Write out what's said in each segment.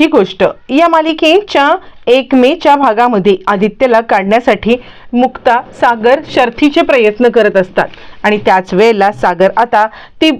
ही गोष्ट. या मालिकेच्या एक मेच्या भागामध्ये आदित्यला काढण्यासाठी मुक्ता सागर शर्थीचे प्रयत्न करत असतात. आणि त्याच वेळेला सागर आता ती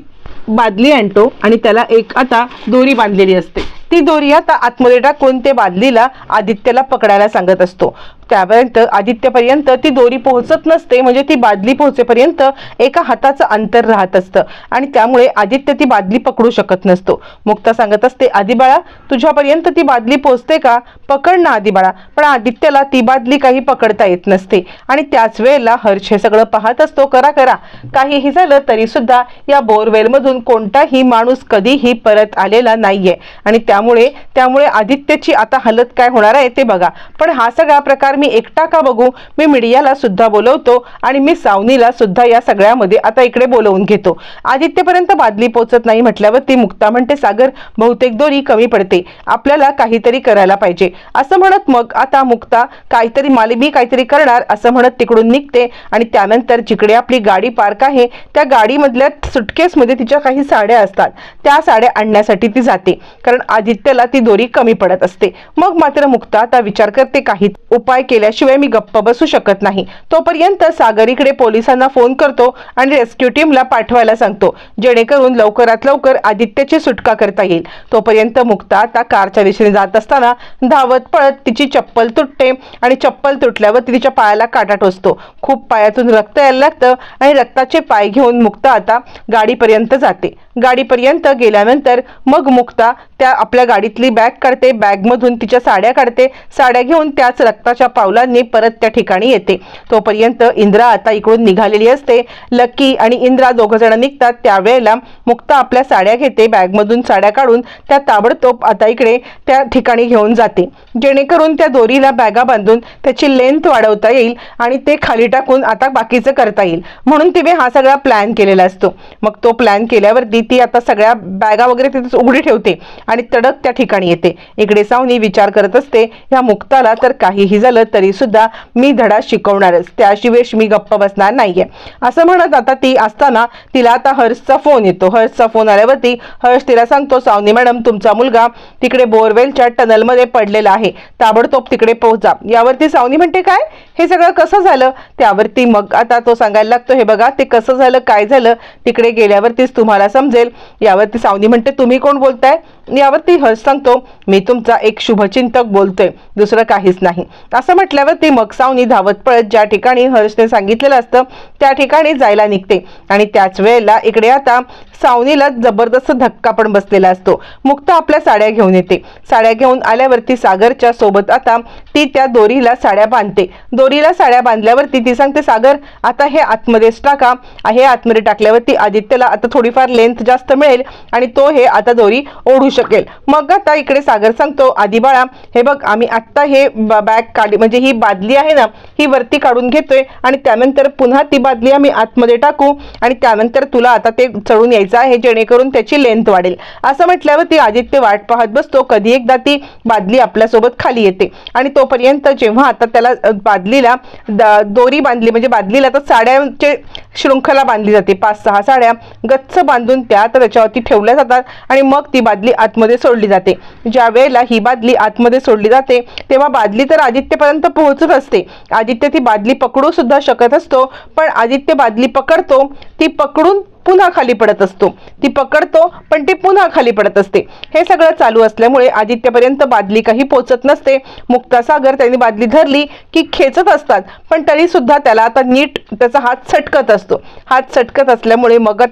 बादली आणतो आणि त्याला एक आता दोरी बांधलेली असते. ती दोरी आता आतमध्ये टाकून ते बादलीला आदित्यला पकडायला सांगत असतो. त्यापर्यंत आदित्यपर्यंत ती दोरी पोहोचत नसते म्हणजे ती बादली पोहोचेपर्यंत एका हाताचं अंतर राहत असतं. आणि त्यामुळे आदित्य ती बादली पकडू शकत नसतो. मुक्ता सांगत असते आदिबाळा तुझ्यापर्यंत ती बादली पोहोचते का? पकड ना आदिबाळा. पण आदित्यला ती बादली काही पकडता येत नसते. आणि त्याच वेळेला हर्ष हे सगळं पाहत असतो करा करा. काहीही झालं तरी सुद्धा या बोरवेलमधून कोणताही माणूस कधीही परत आलेला नाहीये. आणि त्यामुळे त्यामुळे आदित्यची आता हालत काय होणार आहे ते बघा. पण हा सगळा प्रकार मी एकटा का बघू? मी मीडियाला सुद्धा बोलवतो आणि मी सावनीला सुद्धा या सगळ्यामध्ये आता इकडे बोलवून घेतो. आदित्यपर्यंत बादली पोचत नाही म्हटल्यावर ती मुक्ता म्हणते सागर बहुतेक दोरी कमी पडते. आपल्याला काहीतरी करायला पाहिजे. असं म्हणत मग आता मुक्ता काहीतरी माली मी काहीतरी करणार असं म्हणत तिकडून निघते आणि त्यानंतर जिकडे आपली गाडी पार्क आहे त्या गाडीमधल्या सुटकेसमध्ये तिच्या काही साड्या असतात. त्या साड्या आणण्यासाठी ती जाते कारण आदित्यला ती दोरी कमी पडत असते. मग मात्र मुक्ता आता विचार करते काही उपाय केल्याशिवाय मी गप्प बसू शकत नाही. तोपर्यंत सागरीकडे पोलिसांना फोन करतो आणि रेस्क्यू टीमला पाठवायला सांगतो जेणेकरून लवकरात लवकर आदित्यची सुटका करता येईल. तोपर्यंत मुक्ता आता कारच्या दिशेने जात असताना धावत पळत तिची चप्पल तुटते आणि चप्पल तुटल्यावर तिच्या पायाला काटा टोचतो. खूप पायातून रक्त यायला लागतं आणि रक्ताचे पाय घेऊन मुक्ता आता गाडीपर्यंत जाते. गाडीपर्यंत गेल्यानंतर मग मुक्ता त्या आपल्या गाडीतली बॅग काढते बॅगमधून तिच्या साड्या काढते. साड्या घेऊन त्याच रक्ताच्या पावलांनी परत त्या ठिकाणी येते. तोपर्यंत इंद्रा आता इकडून निघालेली असते. लकी आणि इंद्रा दोघं जण निघतात. त्यावेळेला मुक्ता आपल्या साड्या घेते. बॅगमधून साड्या काढून त्या ताबडतोब आता इकडे त्या ठिकाणी घेऊन जाते. जेणेकरून त्या दोरीला बॅगा बांधून त्याची लेंथ वाढवता येईल आणि ते खाली टाकून आता बाकीचं करता येईल. म्हणून तिने हा सगळा प्लॅन केलेला असतो. मग तो प्लॅन केल्यावरती ती आता सगळ्या बॅगा वगैरे तिथे उघडी ठेवते आणि तडक त्या ठिकाणी येते. इकडे सावनी विचार करत असते. ह्या मुक्ताला तर काहीही झालं तरी सुद्धा मी धडा शिकवणारच. त्याशिवाय मी गप्प बसणार नाहीये. असं म्हणत आता ती असताना तिला आता हर्षचा फोन येतो. हर्षचा फोन आल्यावरती हर्ष तिला सांगतो सावनी मॅडम तुमचा मुलगा तिकडे बोरवेलच्या टनलमध्ये पडलेला आहे. ताबडतोब तिकडे पोहोचा. यावरती सावनी म्हणते काय? हे सगळं कसं झालं? त्यावरती मग आता तो सांगायला लागतो हे बघा ते कसं झालं काय झालं? तिकडे गेल्यावरतीच तुम्हाला समजेल. यावरती सावनी म्हणते तुम्ही कोण बोलताय? यावरती हर्ष सांगतो मी तुमचा एक शुभचिंतक बोलतोय. दुसरं काहीच नाही. असं असं म्हटल्यावरती मग सावनी धावत पळत ज्या ठिकाणी हर्षने सांगितलेलं असतं त्या ठिकाणी जायला निघते. आणि त्याच वेळेला इकडे आता सावनीला जबरदस्त धक्का पण बसलेला असतो. मुक्ता आपल्या साड्या घेऊन येते. साड्या घेऊन आल्यावरती सागरच्या सोबत आता ती त्या दोरीला साड्या बांधते. दोरीला साड्या बांधल्यावरती ती सांगते सागर आता हे आतमध्येच टाका. हे आतमध्ये टाकल्यावरती आदित्यला आता थोडीफार लेंथ जास्त मिळेल आणि तो हे आता दोरी ओढू शकेल. मग आता इकडे सागर सांगतो आधी बाळा हे बघ आम्ही आत्ता हे बॅग काढ म्हणजे ही बादली आहे ना ही वरती काढून घेतोय आणि त्यानंतर पुन्हा ती बादली आम्ही आतमध्ये टाकू आणि त्यानंतर तुला आता ते चढून यायचं आहे जेणेकरून त्याची लेंथ वाढेल. असं म्हटल्यावर ती आदित्य वाट पाहत बसतो. कधी एकदा ती बादली आपल्यासोबत खाली येते आणि तोपर्यंत जेव्हा आता त्याला बादलीला द- दोरी बांधली म्हणजे बादलीला तर साड्यांचे शृंखला बांधली जाते. पाच सहा साड्या गच्च बांधून त्या तर त्याच्यावरती ठेवल्या जातात आणि मग ती बादली आतमध्ये सोडली जाते. ज्या वेळेला ही बादली आतमध्ये सोडली जाते तेव्हा बादली तर आदित्य पर्यंत पोहोचत असते. आदित्य ती बादली पकडू सुद्धा शकत असतो पण आदित्य बादली पकडतो ती पकडून पुन्हा खाली पडत असतो. ती पकडतो पण ती पुन्हा खाली पडत असते. हे सगळं चालू असल्यामुळे आदित्यपर्यंत बादली काही पोचत नसते. मुक्तासागर त्यांनी बादली धरली की खेचत असतात पण तरी सुद्धा त्याला आता नीट त्याचा हात सटकत असतो. हात सटकत असल्यामुळे मग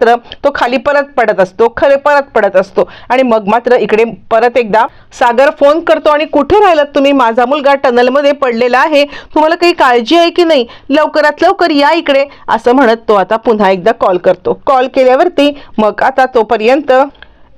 तो खाली परत पडत असतो खरे परत पडत असतो. आणि मग मात्र इकडे परत एकदा सागर फोन करतो आणि कुठे राहिलात तुम्ही? माझा मुलगा टनलमध्ये पडलेला आहे. तुम्हाला काही काळजी आहे की नाही? लवकरात लवकर या इकडे असं म्हणत तो आता पुन्हा एकदा कॉल करतो. कॉल केल्यावरती मग आता तोपर्यंत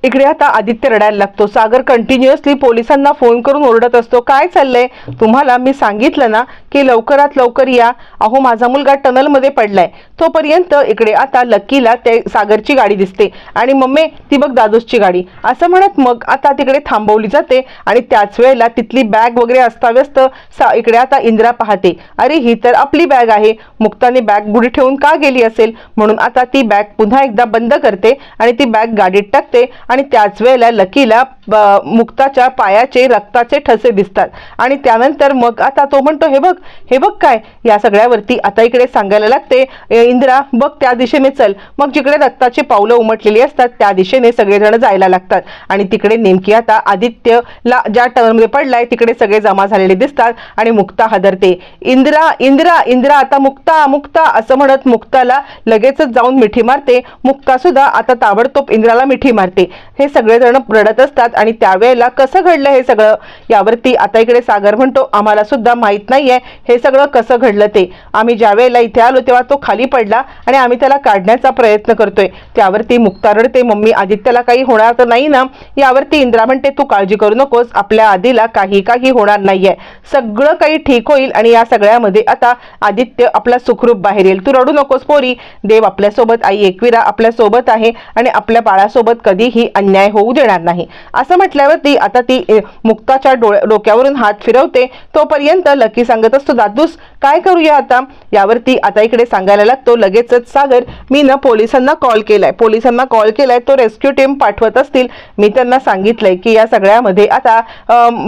इकडे आता आदित्य रडायला लागतो. सागर कंटिन्युअसली पोलिसांना फोन करून ओरडत असतो. काय चाललंय? तुम्हाला मी सांगितलं ना की लवकरात लवकर या. अहो माझा मुलगा टनलमध्ये पडलाय. तोपर्यंत इकडे आता लक्कीला ते सागरची गाडी दिसते. आणि मम्मी ती बघ दादूसची गाडी. असं म्हणत मग आता तिकडे थांबवली जाते आणि त्याच वेळेला तिथली बॅग वगैरे अस्ताव्यस्त सा इकडे आता इंदिरा पाहते. अरे ही तर आपली बॅग आहे. मुक्ताने बॅग गुढी ठेवून का गेली असेल? म्हणून आता ती बॅग पुन्हा एकदा बंद करते आणि ती बॅग गाडीत टाकते. आणि त्याच वेळेला लकीला ब- मुक्ताच्या पायाचे रक्ताचे ठसे दिसतात. आणि त्यानंतर मग आता तो म्हणतो हे बघ हे बघ काय? या सगळ्यावरती आता इकडे सांगायला लागते. इंद्रा इंदिरा बघ त्या दिशेने चल. मग जिकडे रक्ताची पावलं उमटलेली असतात त्या दिशेने सगळेजण जायला लागतात. आणि तिकडे नेमकी आता आदित्यला ज्या टर्नमध्ये पडलाय तिकडे सगळे जमा झालेले दिसतात आणि मुक्ता हादरते. इंदिरा इंदिरा इंदिरा आता मुक्ता मुक्ता असं म्हणत मुक्ताला लगेचच जाऊन मिठी मारते. मुक्ता सुद्धा आता ताबडतोब इंदिराला मिठी मारते. हे सगळेजण रडत असतात आणि त्यावेळेला कसं घडलं हे सगळं यावरती आता इकडे सागर म्हणतो आम्हाला सुद्धा माहीत नाहीये हे सगळं कसं घडलं ते. आम्ही ज्या वेळेला इथे आलो तेव्हा तो खाली पडला आणि आम्ही त्याला काढण्याचा प्रयत्न करतोय. त्यावरती मुक्ता रडते मम्मी आदित्यला काही होणार तर नाही ना? यावरती इंद्रा म्हणते तू काळजी करू नकोस आपल्या आधीला काही काही होणार नाहीये. सगळं काही ठीक होईल आणि या सगळ्यामध्ये आता आदित्य आपला सुखरूप बाहेर येईल. तू रडू नकोस पोरी. देव आपल्यासोबत आई एकविरा आपल्यासोबत आहे आणि आपल्या बाळासोबत कधीही अन्याय होऊ देणार नाही. असं म्हटल्यावरती आता ती मुक्ताच्या डोळ्या डोक्यावरून हात फिरवते. तोपर्यंत लकी सांगत असतो दादूस काय करूया आता? यावरती आता इकडे सांगायला लागतो लगेचच सागर मी ना पोलिसांना कॉल केलाय. पोलिसांना कॉल केलाय तो रेस्क्यू टीम पाठवत असतील. मी त्यांना सांगितलंय की या सगळ्यामध्ये आता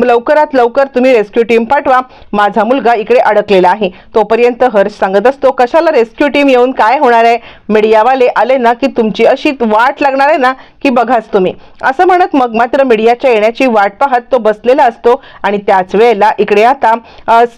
लवकरात लवकर तुम्ही रेस्क्यू टीम पाठवा. माझा मुलगा इकडे अडकलेला आहे. तोपर्यंत हर्ष सांगत असतो कशाला रेस्क्यू टीम येऊन काय होणार आहे? मीडियावाले आले ना की तुमची अशी वाट लागणार आहे ना? की बघाच तुम्ही. असं म्हणत मग मात्र मीडियाच्या येण्याची वाट पाहत तो बसलेला असतो आणि त्याच वेळेला इकडे आता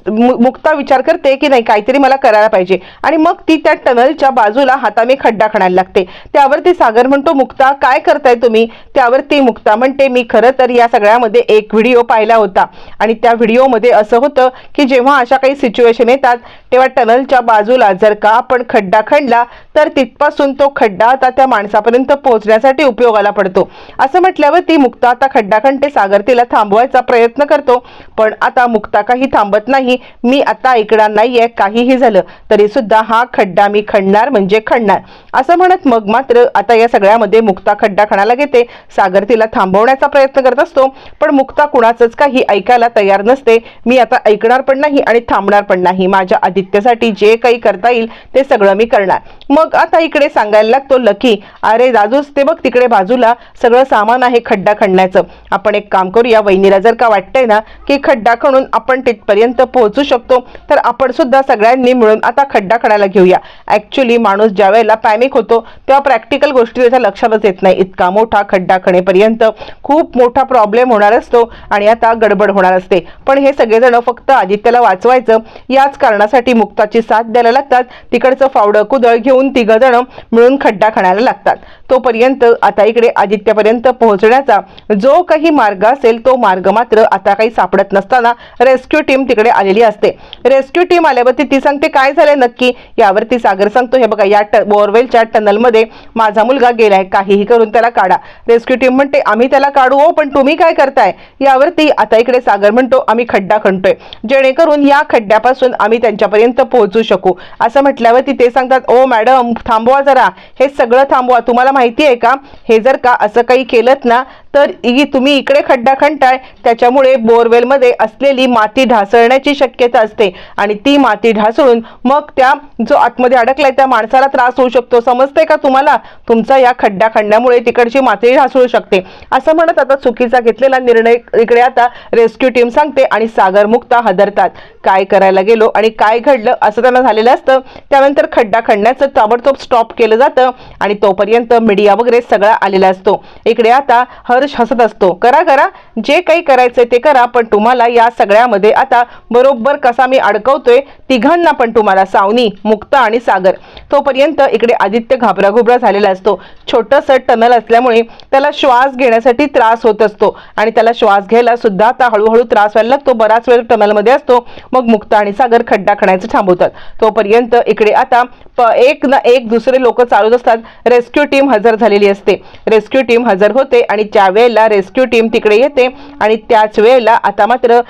मुक्ता विचार करते की नाही काहीतरी मला करायला पाहिजे. आणि मग ती त्या टनलच्या बाजूला हाताने खड्डा खणायला लागते. त्यावरती सागर म्हणतो मुक्ता काय करताय तुम्ही? त्यावरती मुक्ता म्हणते मी खरं तर या सगळ्यामध्ये एक व्हिडिओ पाहिला होता. आणि त्या व्हिडिओमध्ये असं होतं की जेव्हा अशा काही सिच्युएशन येतात तेव्हा टनलच्या बाजूला जर का आपण खड्डा खणला तर तिथपासून तो खड्डा आता त्या माणसापर्यंत पोहोचण्यासाठी उपयोगाला पडतो. असं म्हटल्यावर ती मुक्ता आता खड्डा खणते सागर तिला थांबवायचा प्रयत्न करतो. पण आता मुक्ता काही थांबत नाही. मी आता ऐकणार नाहीये. काहीही झालं तरी सुद्धा हा खड्डा मी खणणार म्हणजे खणणार. असं म्हणत मग मात्र आता या सगळ्यामध्ये मुक्ता खड्डा खणायला घेते. सागर तिला थांबवण्याचा प्रयत्न करत असतो. पण मुक्ता कुणाचंच काही ऐकायला तयार नसते. मी आता ऐकणार पण नाही आणि थांबणार पण नाही. माझ्या आदित्यसाठी जे काही करता येईल ते सगळं मी करणार. मग आता इकडे सांगायला लागतो लकी. अरे दादूस ते बघ तिकडे बाजूला. सगळं सामान आहे खड्डा खणण्याचं. आपण एक काम करूया वहिनीला जर का वाटतंय ना की खड्डा खणून आपण तिथपर्यंत पोहोचू शकतो तर आपण सुद्धा सगळ्यांनी मिळून आता खड्डा खणायला घेऊया. ऍक्च्युली माणूस ज्या वेळेला पॅनिक होतो तेव्हा प्रॅक्टिकल गोष्टी त्याच्या लक्षातच येत नाही. इतका मोठा खड्डा खणेपर्यंत खूप मोठा प्रॉब्लेम होणार असतो आणि आता गडबड होणार असते. पण हे सगळेजण फक्त आदित्यला वाचवायचं याच कारणासाठी मुक्ताची साथ द्यायला लागतात. तिकडचं फावडं कुदळ घेऊन तिघ जण मिळून खड्डा खणायला लागतात. तोपर्यंत आता इकडे साहित्यापर्यंत पोहोचण्याचा जो काही मार्ग असेल तो मार्ग मात्र आता काही सापडत नसताना रेस्क्यू टीम तिकडे आलेली असते. रेस्क्यू टीम आल्यावरती ती सांगते काय झालंय नक्की? यावरती सागर सांगतो हे बघा या बोअरवेलच्या बोरवेलच्या टनलमध्ये माझा मुलगा गेलाय काहीही करून त्याला काढा. रेस्क्यू टीम म्हणते आम्ही त्याला काढू हो पण तुम्ही काय करताय? यावरती आता इकडे सागर म्हणतो आम्ही खड्डा खणतोय. जेणेकरून या खड्ड्यापासून आम्ही त्यांच्यापर्यंत पोहोचू शकू. असं म्हटल्यावरती ते सांगतात ओ मॅडम थांबवा जरा. हे सगळं थांबवा. तुम्हाला माहिती आहे का? हे जर का असं काही केलं ना तर इ- तुम्ही इकडे खड्डा खणताय त्याच्यामुळे बोरवेलमध्ये असलेली माती ढासळण्याची शक्यता असते. आणि ती माती ढासळून मग त्या जो आतमध्ये अडकलाय त्या माणसाला त्रास होऊ शकतो. समजते का तुम्हाला? तुमचा या खड्डा खणण्यामुळे तिकडची माती ढासळू शकते. असं म्हणत आता चुकीचा घेतलेला निर्णय इकडे आता रेस्क्यू टीम सांगते आणि सागर मुक्ता हदरतात. काय करायला गेलो आणि काय घडलं असं त्यांना झालेलं असतं. त्यानंतर खड्डा खणण्याचं ताबडतोब स्टॉप केलं जातं आणि तोपर्यंत मीडिया वगैरे सगळा आलेला असतो. इकडे आता हर्ष हसत असतो. करा करा. जे काही करायचंय ते करा पण तुम्हाला या सगळ्यामध्ये आता बरोबर कसा मी अडकवतोय तिघांना पण तुम्हाला सावनी मुक्ता आणि सागर. तोपर्यंत इकडे आदित्य घाबराघुबरा झालेला असतो. छोटंसं टनल असल्यामुळे त्याला श्वास घेण्यासाठी त्रास होत असतो आणि त्याला श्वास घ्यायला सुद्धा आता हळूहळू त्रास व्हायला लागतो. बराच वेळ टनलमध्ये असतो. मग मुक्ता आणि सागर खड्डा खणायचं थांबवतात. तोपर्यंत इकडे आता प- एक ना एक दुसरे लोक चालूच असतात. रेस्क्यू टीम हजर झालेली असते. रेस्क्यू टीम हजर होते आणि त्या वेळेला रेस्क्यू टीम तिकडे येते आणि त्याच वेळेला आता मात्र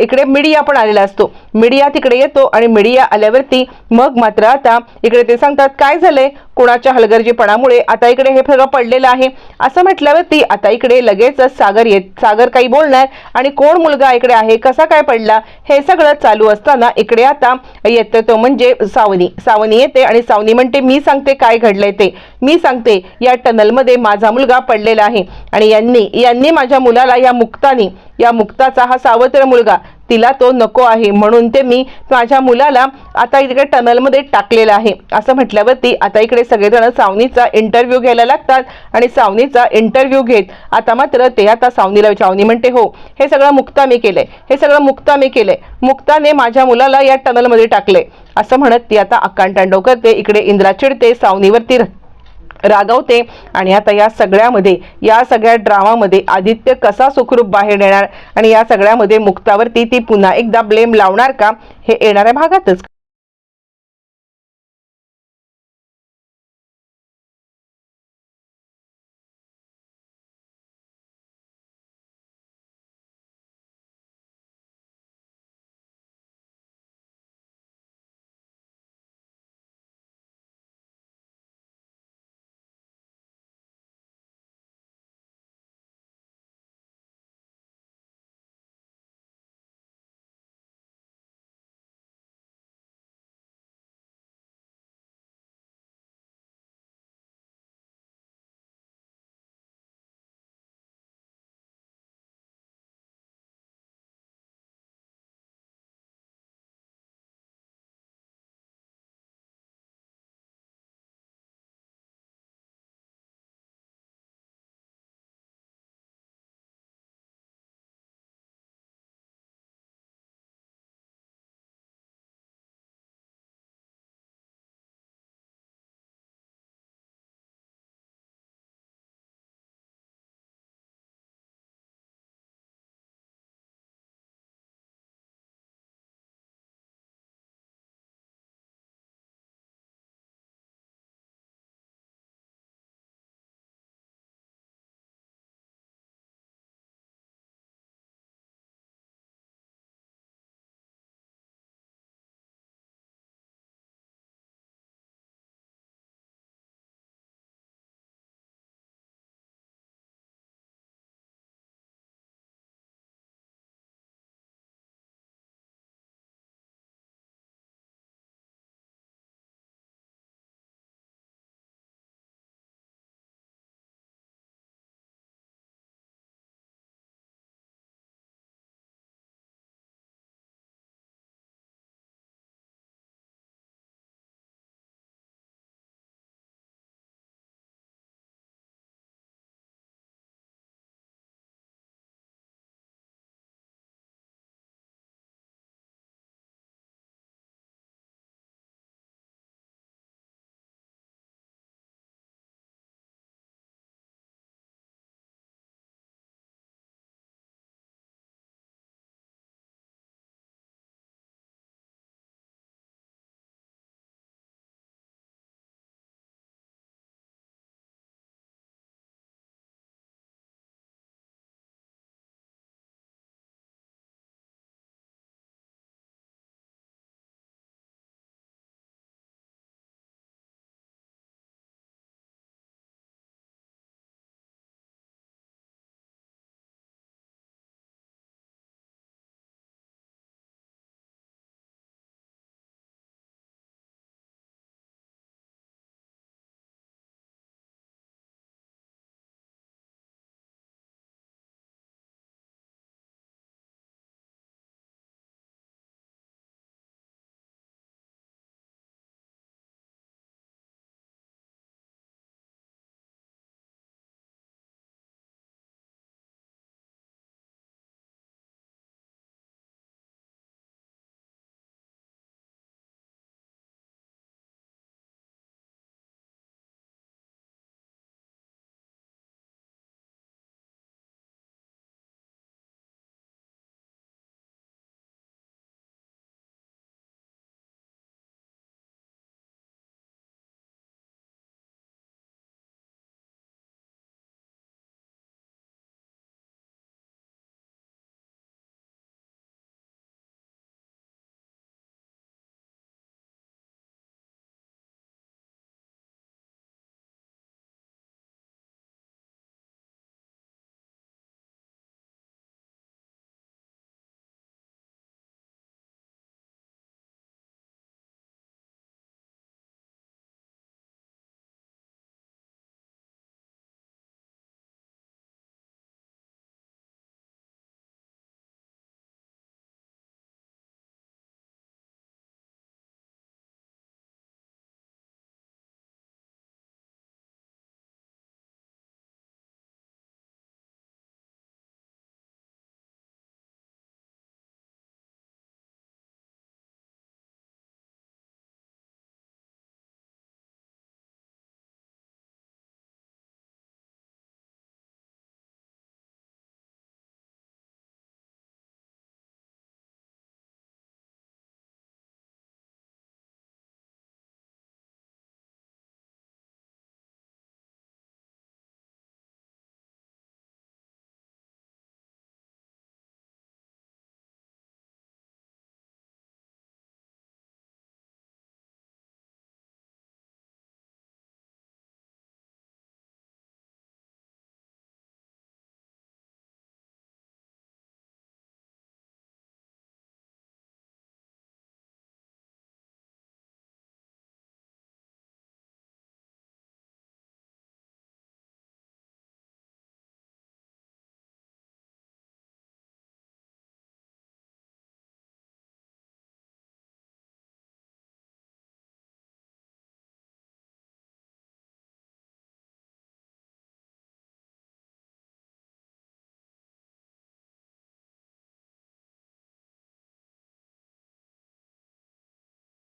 इकडे मीडिया पण आलेला असतो. मीडिया तिकडे येतो आणि मीडिया आल्यावरती मग मात्र आता इकडे ते सांगतात काय झालंय? कोणाच्या हलगर्जीपणामुळे आता इकडे हे सगळं पडलेलं आहे? असं म्हटल्यावरती आता इकडे लगेचच सागर येत सागर काही बोलणार आणि कोण मुलगा इकडे आहे कसा काय पडला हे सगळं चालू असताना इकडे आता येतो तो म्हणजे सावनी. सावनी येते आणि सावनी म्हणते मी सांगते काय घडलंय ते. मी सांगते या टनलमध्ये माझा मुलगा पडलेला आहे आणि यांनी यांनी माझ्या मुलाला या मुक्तानी या मुक्ताचा हा सावत्र मुलगा तिला तो नको आहे म्हणून ते मी माझ्या मुलाला आता इकडे टनलमध्ये टाकलेलं आहे. असं म्हटल्यावरती आता इकडे सगळेजण सावनीचा इंटरव्ह्यू घ्यायला लागतात आणि सावनीचा इंटरव्ह्यू घेत आता मात्र ते आता सावनीला सावनी म्हणते हो हे सगळं मुक्ता मी केलंय. हे सगळं मुक्ता मी केलंय. मुक्ताने माझ्या मुलाला या टनलमध्ये टाकले असं म्हणत ती आता आकांतांडव करते इकडे इंद्रा चिडते सावनीवरती रागवते. आणि आता या सगळ्यामध्ये या सगळ्या ड्रामामध्ये आदित्य कसा सुखरूप बाहेर येणार? आणि या सगळ्यामध्ये मुक्तावरती ती पुन्हा एकदा ब्लेम लावणार का? हे येणाऱ्या भागातच.